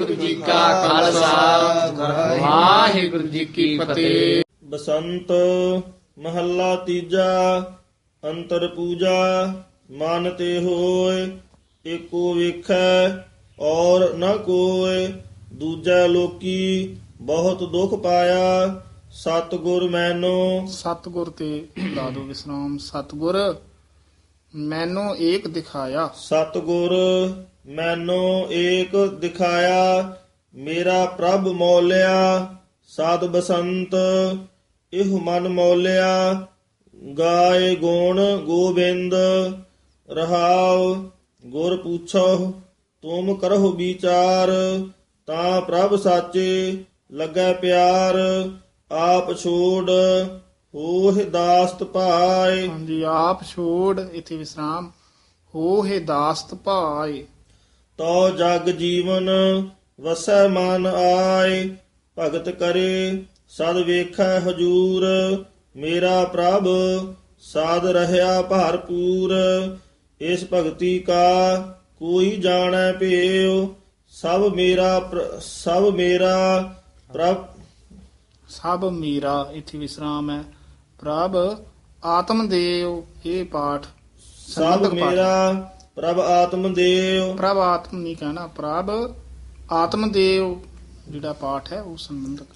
ਵਾਹਿਗੁਰੂ ਜੀ ਕਾ ਖਾਲਸਾ। ਵਾਹਿਗੁਰੂ ਜੀ ਕੀ ਫਤਿਹ। ਬਸੰਤ ਮਹੱਲਾ ਤੀਜਾ ਅੰਤਰ ਪੂਜਾ ਮਨ ਤੇ ਹੋਏ ਏਕੋ ਵੇਖੈ ਔਰ ਨ ਕੋਇ ਦੂਜੈ ਲੋਕੀ ਬਹੁਤ ਦੁਖ ਪਾਇਆ ਸਤਿਗੁਰ ਮੈਨੋ। ਸਤਗੁਰ ਤੇ ਲਾ ਦੋ ਵਿਸਰਾਮ। ਸਤਗੁਰ ਮੈਨੂੰ ਏਕ ਦਿਖਾਇਆ। ਸਤਿਗੁਰ ਮੈਨੋ ਏਕ ਦਿਖਾਇਆ, ਮੇਰਾ ਪ੍ਰਭ ਮੌਲਿਆ, ਸਾਧ ਬਸੰਤ, ਇਹ ਮਨ ਮੋਲਿਆ, ਗਾਏ ਗੁਣ ਗੋਬਿੰਦ, ਰਹਾਉ, ਗੁਰ ਪੁੱਛੋ ਤੁਮ ਕਰਹੁ ਵਿਚਾਰ, ਤਾਂ ਪ੍ਰਭ ਸਾਚੇ ਲੱਗੈ ਪਿਆਰ, ਆਪ ਛੋੜ ਹੋਹਿ ਦਾਸਤ ਭਾਏ। ਹਾਂਜੀ, ਆਪ ਛੋੜ, ਇਥੇ ਵਿਸਰਾਮ। ਹੋ ਹੈ ਦਾਸਤ ਭਾਏ। ਤੋ ਜਗ ਜੀਵਨ ਵਸੈ ਮਨ ਆਏ ਭਗਤ ਕਰੇ ਸਦ ਵੇਖੈ ਹਜੂਰ। ਮੇਰਾ ਪ੍ਰਭ ਸਾਧ ਰਹਾ ਭਰਪੂਰ। ਇਸ ਭਗਤੀ ਕਾ ਕੋਈ ਜਾਣੈ ਭੇਉ। ਸਭ ਮੇਰਾ ਸਭ ਮੇਰਾ ਪ੍ਰਭ। ਸਭ ਮੀਰਾ ਇਥੇ ਵਿਸਰਾਮ ਹੈ। ਪ੍ਰਭ ਆਤਮ ਦੇਵ ਇਹ ਪਾਠ ਸਭ। ਮੇਰਾ ਪ੍ਰਭ ਆਤਮ ਦੇਵ। ਪ੍ਰਭ ਆਤਮ ਨਹੀਂ ਕਹਿਣਾ ਪ੍ਰਭ ਆਤਮ ਦੇਵ ਜਿਹੜਾ ਪਾਠ ਹੈ ਉਹ ਸੰਬੰਧਕ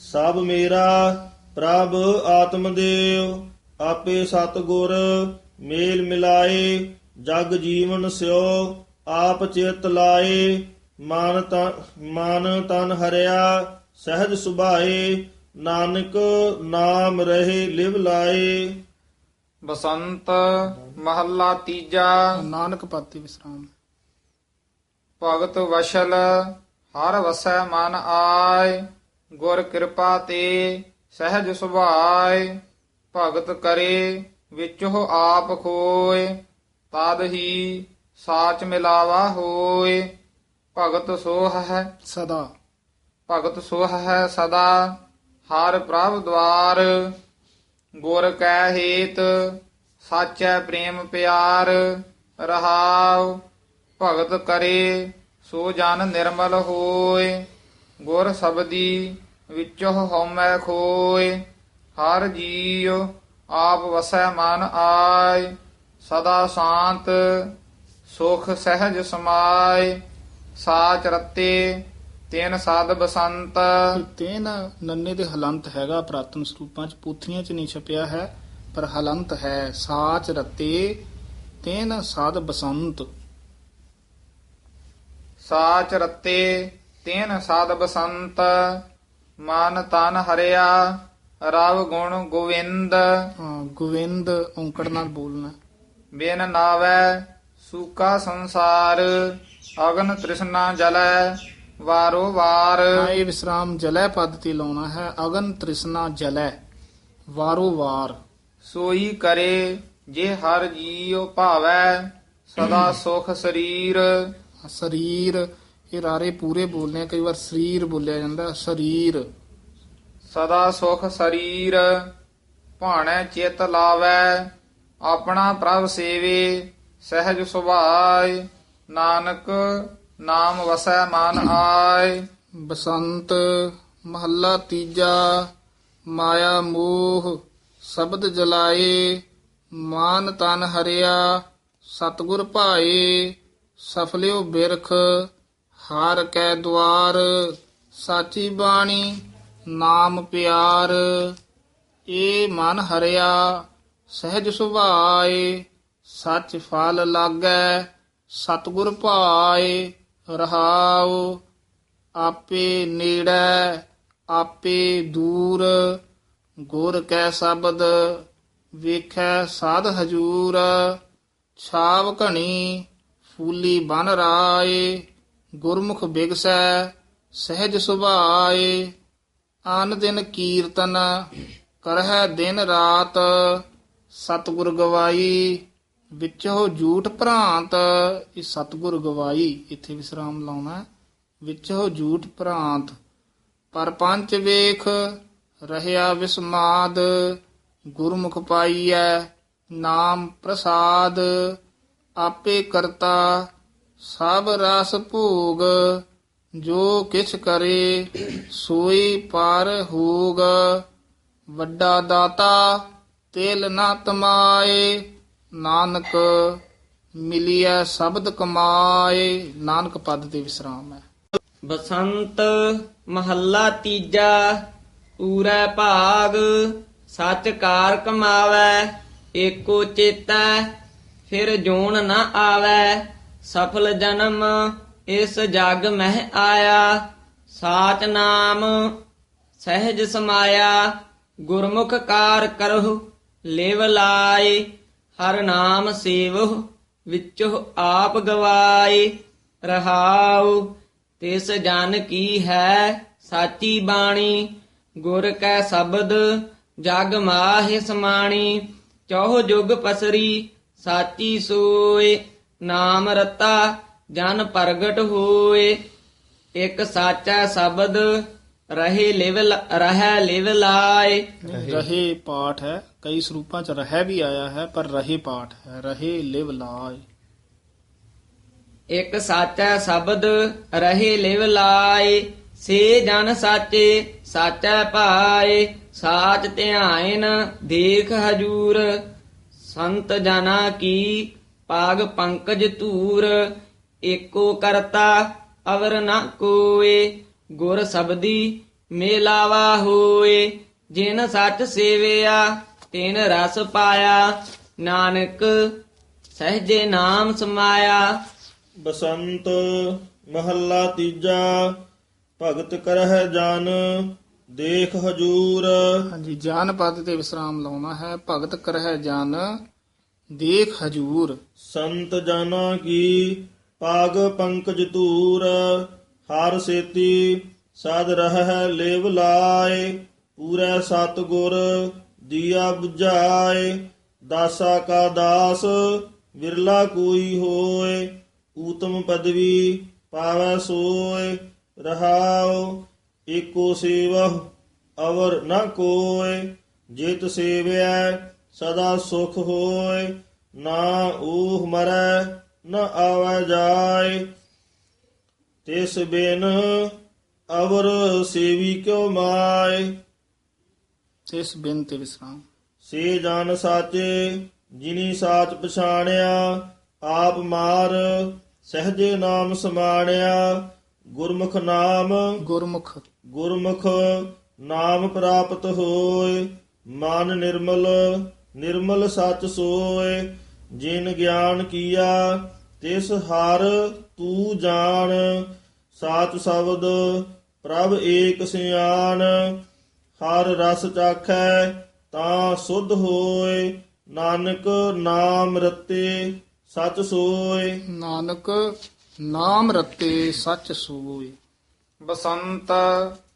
ਸਭ ਮੇਰਾ ਪ੍ਰਭ ਆਤਮਦੇਵ ਆਪੇ ਸਤਗੁਰ ਮੇਲ ਮਿਲਾਏ ਜਗ ਜੀਵਨ ਸਿਓ ਆਪ ਚਿਤ ਲਾਏ ਮਨ ਤਨ ਮਨ ਤਨ ਹਰਿਆ ਸਹਿਜ ਸੁਭਾਏ ਨਾਨਕ ਨਾਮ ਰਹੇ ਲਿਵ ਲਾਏ। ਬਸੰਤ ਮਹੱਲਾ ਤੀਜਾ। ਨਾਨਕ ਪਾਤੀ ਵਿਸਰਾਮ। ਭਗਤ ਵਸ਼ਲ ਹਰ ਵਸੈ ਮਨ ਆਏ ਗੁਰ ਕਿਰਪਾ ਤੇ ਸਹਿਜ ਸੁਭਾਏ ਭਗਤ ਕਰੇ ਵਿੱਚੋ ਆਪ ਖੋਏ ਤਦ ਹੀ ਸਾਚ ਮਿਲਾਵਾ ਹੋਏ। ਭਗਤ ਸੋਹ ਹੈ ਸਦਾ। ਭਗਤ ਸੋਹ ਹੈ ਸਦਾ ਹਰ ਪ੍ਰਭ ਦਵਾਰ ਗੁਰ ਕੈ ਹੇਤ, ਸਾਚੈ ਪ੍ਰੇਮ ਪਿਆਰ, ਰਹਾਉ, ਭਗਤ ਕਰੇ, ਸੋ ਜਨ ਨਿਰਮਲ ਹੋਏ। ਗੁਰ ਸਬਦੀ ਵਿੱਚੋ ਹਉਮੈ ਖੋਏ, ਹਰ ਜੀਉ ਆਪ ਵਸੈ ਮਨ ਆਏ। ਸਦਾ ਸ਼ਾਂਤ, ਸੁਖ ਸਹਿਜ ਸਮਾਏ, ਸਾਚ ਰਤੇ ਤੈਨ ਸਾਧ ਬਸੰਤ। ਤੇਨ ਨੰਨੇ ਦੇ ਹਲੰਤ ਹੈਗਾ ਪ੍ਰਾਤਨ ਸਰੂਪਾਂ ਚ ਪੂਥੀਆਂ ਚ ਨਹੀਂ ਛਪਿਆ ਹੈ ਪਰ ਹਲੰਤ ਹੈ ਸਾਚ ਰਤੇ ਤੇਨ ਸਾਧ ਬਸੰਤ। ਸਾਚ ਰਤੇ ਤੈਨ ਸਾਧ ਬਸੰਤ ਮਨ ਤਨ ਹਰਿਆ ਰਵ ਗੁਣ ਗੋਵਿੰਦ। ਗੋਵਿੰਦ ਔਂਕੜ ਨਾਲ ਬੋਲਣਾ। ਬਿਨ ਨਾਵੈ ਸੂਕਾ ਸੰਸਾਰ ਅਗਨ ਤ੍ਰਿਸ਼ਨਾ ਜਲੈ। ਵਾਰੋ ਵਾਰ। ਇਹ ਵਿਸਰਾਮ ਜਲੈ ਪਦ ਤੇ ਲਾਉਣਾ ਹੈ ਅਗਨ ਤ੍ਰਿਸ਼ਨਾ ਜਲੈ ਵਾਰੋ ਵਾਰ। ਸੋਈ ਕਰੇ ਜੇ ਹਰ ਜੀਉ ਭਾਵੈ ਸਦਾ ਸੁਖ ਸਰੀਰ। ਸਰੀਰ ਇਹ ਰਾਰੇ ਪੂਰੇ ਬੋਲਨੇ ਕਈ ਵਾਰ ਸਰੀਰ ਬੋਲਿਆ ਜਾਂਦਾ ਸਰੀਰ। ਸਦਾ ਸੁਖ ਸਰੀਰ ਭਾਣੈ ਚਿਤ ਲਾਵੈ ਆਪਣਾ ਪ੍ਰਭ ਸੇਵੇ ਸਹਿਜ ਸੁਭਾਇ ਨਾਨਕ ਨਾਮ ਵਸੈ ਮਨ ਆਏ, ਬਸੰਤ ਮਹੱਲਾ ਤੀਜਾ, ਮਾਇਆ ਮੋਹ ਸ਼ਬਦ ਜਲਾਏ, ਮਾਨ ਤਨ ਹਰਿਆ, ਸਤਗੁਰ ਭਾਏ, ਸਫਲਿਓ ਬਿਰਖ, ਹਾਰ ਕੈ ਦੁਆਰ, ਸਾਚੀ ਬਾਣੀ, ਨਾਮ ਪਿਆਰ, ਏ ਮਨ ਹਰਿਆ, ਸਹਿਜ ਸੁਭਾਏ, ਸੱਚ ਫਲ ਲਾਗੈ, ਸਤਗੁਰ ਭਾਏ। ਰਹਾਉ, ਆਪੇ ਨੇੜੈ, ਆਪੇ ਦੂਰ। ਗੁਰ ਕੈ ਸ਼ਬਦ, ਵੇਖੈ ਸਾਧ ਹਜੂਰ। ਛਾਵ ਘਣੀ, ਫੂਲੀ ਬਨ ਰਾਏ। ਗੁਰਮੁਖ ਬਿਗਸੈ, ਸਹਿਜ ਸੁਭਾਏ। ਆਨ ਦਿਨ ਕੀਰਤਨ, ਕਰਹਿ ਦਿਨ ਰਾਤ। ਸਤਿਗੁਰ ਗਵਾਈ ਵਿੱਚੋ ਝੂਠ ਭ੍ਰਾਂਤ, ਇਹ ਸਤਿਗੁਰ ਗਵਾਈ, ਇੱਥੇ ਵਿਸਰਾਮ ਲਾਉਣਾ ਹੈ। ਵਿੱਚੋ ਝੂਠ ਭ੍ਰਾਂਤ, ਪਰ ਪੰਚ ਵੇਖ, ਰਹਿਆ ਵਿਸਮਾਦ, ਗੁਰਮੁਖ ਪਾਈਐ, ਨਾਮ ਪ੍ਰਸਾਦ, ਆਪੇ ਕਰਤਾ, ਸਭ ਰਸ ਭੋਗ, ਜੋ ਕਿਛ ਕਰੇ, ਸੋਈ ਪਰ ਹੋਗ ਵੱਡਾ ਦਾਤਾ, ਤੇਲ ਨਾ ਤਮਾਏ ਨਾਨਕ ਮਿਲਿਆ ਸ਼ਬਦ ਕਮਾਏ, ਨਾਨਕ ਪਦ ਤੇ ਵਿਸਰਾਮ ਹੈ। ਬਸੰਤ ਮਹੱਲਾ ਤੀਜਾ, ਪੂਰਾ ਭਾਗ ਸੱਚ ਕਾਰ ਕਮਾਵੈ, ਏਕੋ ਚੇਤੈ, ਫਿਰ ਜੋਨ ਨਾ ਆਵੈ, ਸਫਲ ਜਨਮ ਇਸ ਜਗ ਮਹਿ ਆਇਆ, ਸਾਚ ਨਾਮ ਸਹਿਜ ਸਮਾਇਆ, ਗੁਰਮੁਖ ਕਾਰ ਕਰਹੁ, ਲੇਵ ਲਾਏ ਹਰ ਨਾਮ ਸੇਵਹੁ ਵਿੱਚੋ ਆਪ ਗਵਾਏ, ਰਹਾਉ, ਤਿਸ ਜਨ ਕੀ ਹੈ ਸਾਚੀ ਬਾਣੀ, ਗੁਰ ਕੈ ਸ਼ਬਦ, ਜਗ ਮਾਹਿ ਸਮਾਣੀ, ਚੌਹ ਜੁਗ ਪਸਰੀ, ਸਾਚੀ ਸੋਏ, ਨਾਮ ਰਤਾ ਜਨ ਪ੍ਰਗਟ ਹੋਏ, ਇੱਕ ਸਾਚਾ ਸ਼ਬਦ ਰਹੇ ਲਿਵ ਲ- ਰਹਿ ਲਿਵ ਲਾਏ ਰਹੇ ਪਾਠ ਹੈ ਕਈ ਸਰੂਪਾਂ ਚ ਰਹਿ ਵੀ ਆਇਆ ਹੈ ਪਰ ਰਹੇ ਪਾਠ ਹੈ ਰਹੇ ਲਿਵ ਲਾਇ ਇੱਕ ਸਾਚਾ ਸ਼ਬਦ ਰਹੇ ਲਿਵ ਲਾਏ ਸੇ ਜਨ ਸਾਚੇ ਸਾਚਾ ਭਾਏ ਸਾਚ ਧਿਆਇਨ ਦੇਖ ਹਜੂਰ ਸੰਤ ਜਨਾ ਕੀ ਪਾਗ ਪੰਕਜ ਧੂਰ ਏਕੋ ਕਰਤਾ ਅਵਰ ਨ ਕੋਏ ਗੁਰ ਸਬਦੀ ਮੇਲਾਵਾ ਹੋਏ ਜਿਨ ਸੱਚ ਸੇਵਿਆ ਤਿਨ ਰਸ ਪਾਇਆ। ਨਾਨਕ ਸਹਜੇ ਨਾਮ ਸਮਾਇਆ। ਬਸੰਤ ਮਹੱਲਾ ਤੀਜਾ ਭਗਤ ਕਰਹਿ ਜਨ ਦੇਖ ਹਜੂਰ। ਹਾਂਜੀ ਜਾਨ ਪਦ ਤੇ ਵਿਸਰਾਮ ਲਾਉਣਾ ਹੈ। ਭਗਤ ਕਰਹਿ ਜਨ ਦੇਖ ਹਜੂਰ। ਸੰਤ ਜਨਾ ਕੀ ਪਾਗ ਪੰਕਜ ਧੂਰ। ਹਰ ਸੇਤੀ ਸਦ ਰਹਿ ਲੇਵ ਲਾਏ, ਪੂਰੇ ਸਤ ਗੁਰ ਦੀਆ 부ਝਾਏ ਦਾਸਾ ਕਾ ਦਾਸ ਵਿਰਲਾ ਕੋਈ ਹੋਏ, ਊਤਮ ਪਦਵੀ ਪਾਵੈ ਸੋਏ, ਰਹਾਉ ਏਕੋ ਸੇਵਹ ਅਵਰ ਨ ਕੋਏ, ਜਿਤ ਸੇਵਿਆ ਸਦਾ ਸੁਖ ਹੋਏ, ਨਾ ਊਹ ਮਰੈ, ਨ ਆਵੈ ਜਾਏ। ਤਿਸ ਬਿਨ ਅਵਰ ਸੇਵੀ ਕਿਉ ਮਾਏ? ਇਸ ਬਿਨ ਤੇ ਵਿਸਰਾਮ। ਸੇ ਜਨ ਸਾਚੇ ਜਿਨੀ ਸਾਚ ਪਛਾਣਿਆ ਆਪ ਮਾਰ ਸਹਜੇ ਨਾਮ ਸਮਾਣਿਆ। ਗੁਰਮੁਖ ਨਾਮ ਗੁਰਮੁਖ। ਗੁਰਮੁਖ ਨਾਮ ਪ੍ਰਾਪਤ ਹੋਏ ਮਨ ਨਿਰਮਲ ਨਿਰਮਲ ਸਚ ਸੋਏ। ਜਿਨ ਗਿਆਨ ਕੀਆ ਤਿਸ ਹਰ ਤੂੰ ਜਾਣ ਸਾਚ ਸ਼ਬਦ ਪ੍ਰਭ ਏਕ ਸਿਆਣ। ਹਰ ਰਸ ਚਾਖੈ ਤਾਂ ਸੁਧ ਹੋਏ ਨਾਨਕ ਨਾਮ ਰਤੇ ਸਚ ਸੋਏ। ਨਾਨਕ ਨਾਮ ਰਤੇ ਸੱਚ ਸੋਏ। ਬਸੰਤ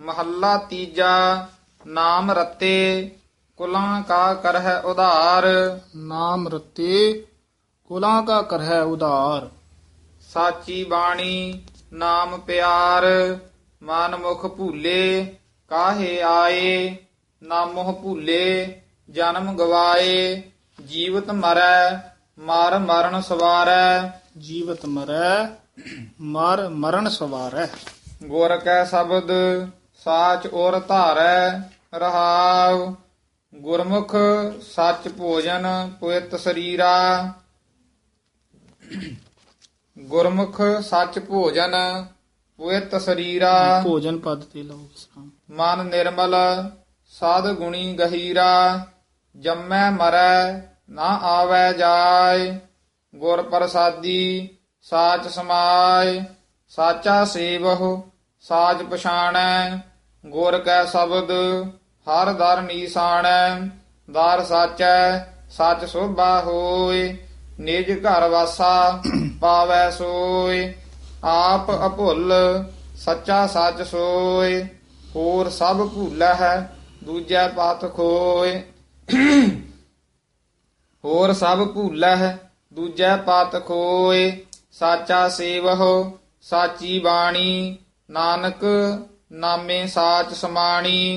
ਮਹੱਲਾ ਤੀਜਾ ਨਾਮ ਰਤੇ ਕੁਲਾਂ ਕਾ ਕਰਹਿ ਉਧਾਰ। ਨਾਮ ਰਤੇ ਕੁਲਾਂ ਕਾ ਕਰਹਿ ਉਧਾਰ। ਸਾਚੀ ਬਾਣੀ ਨਾਮ ਪਿਆਰ ਮਨ ਮੁਖ ਭੂਲੇ ਕਾਹੇ ਆਏ ਨਾਮੋਹ ਭੂਲੇ ਜਨਮ ਗਵਾਏ ਜੀਵਤ ਮਰੈ ਮਰ ਮਰਨ ਸਵਾਰੈ। ਜੀਵਤ ਮਰੈ ਮਰ ਮਰਨ ਸਵਾਰੈ। ਗੁਰ ਕੈ ਸ਼ਬਦ ਸਾਚ ਔਰ ਧਾਰੈ ਰਹਾਉ। ਗੁਰਮੁਖ ਸੱਚ ਭੋਜਨ ਪੁਇਤ ਸਰੀਰਾ। ਗੁਰਮੁਖ ਸੱਚ ਭੋਜਨ ਪੁਇਤ ਸਰੀਰਾ। ਭੋਜਨ ਪਦ ਤੇ ਲਓ ਵਿਸਰਾਮ ਮਨ ਨਿਰਮਲ ਸਾਧ ਗੁਣੀ ਗਹੀਰਾ। ਜੰਮੈ ਮਰੈ ਨਾ ਆਵੈ ਜਾਏ। ਗੁਰ ਪ੍ਰਸਾਦੀ ਸਾਚ ਸਮਾਏ। ਸਾਚਾ ਸੇਵਹੁ ਸਾਚ ਪਛਾਣੈ। ਗੁਰ ਕੈ ਸ਼ਬਦ ਹਰ ਦਰ ਨੀਸਾਣੈ। ਦਰ ਸਾਚੈ ਸੱਚ ਸੋਭਾ ਹੋਏ। ਨਿਜ ਘਰ ਵਾਸਾ ਪਾਵੈ ਸੋਏ ਆਪ ਅਭੁੱਲ ਸੱਚਾ ਸੱਚ ਸੋਏ ਹੋਰ ਸਭ ਭੂਲਾ ਹੈ ਦੂਜੈ ਪਤ ਖੋਏ ਹੋਰ ਸਭ ਭੂਲਾ ਹੈ ਦੂਜੈ ਪਤ ਖੋਏ ਸਾਚਾ ਸੇਵਹੁ, ਸਾਚੀ ਬਾਣੀ, ਨਾਨਕ ਨਾਮੇ ਸਾਚ ਸਮਾਣੀ।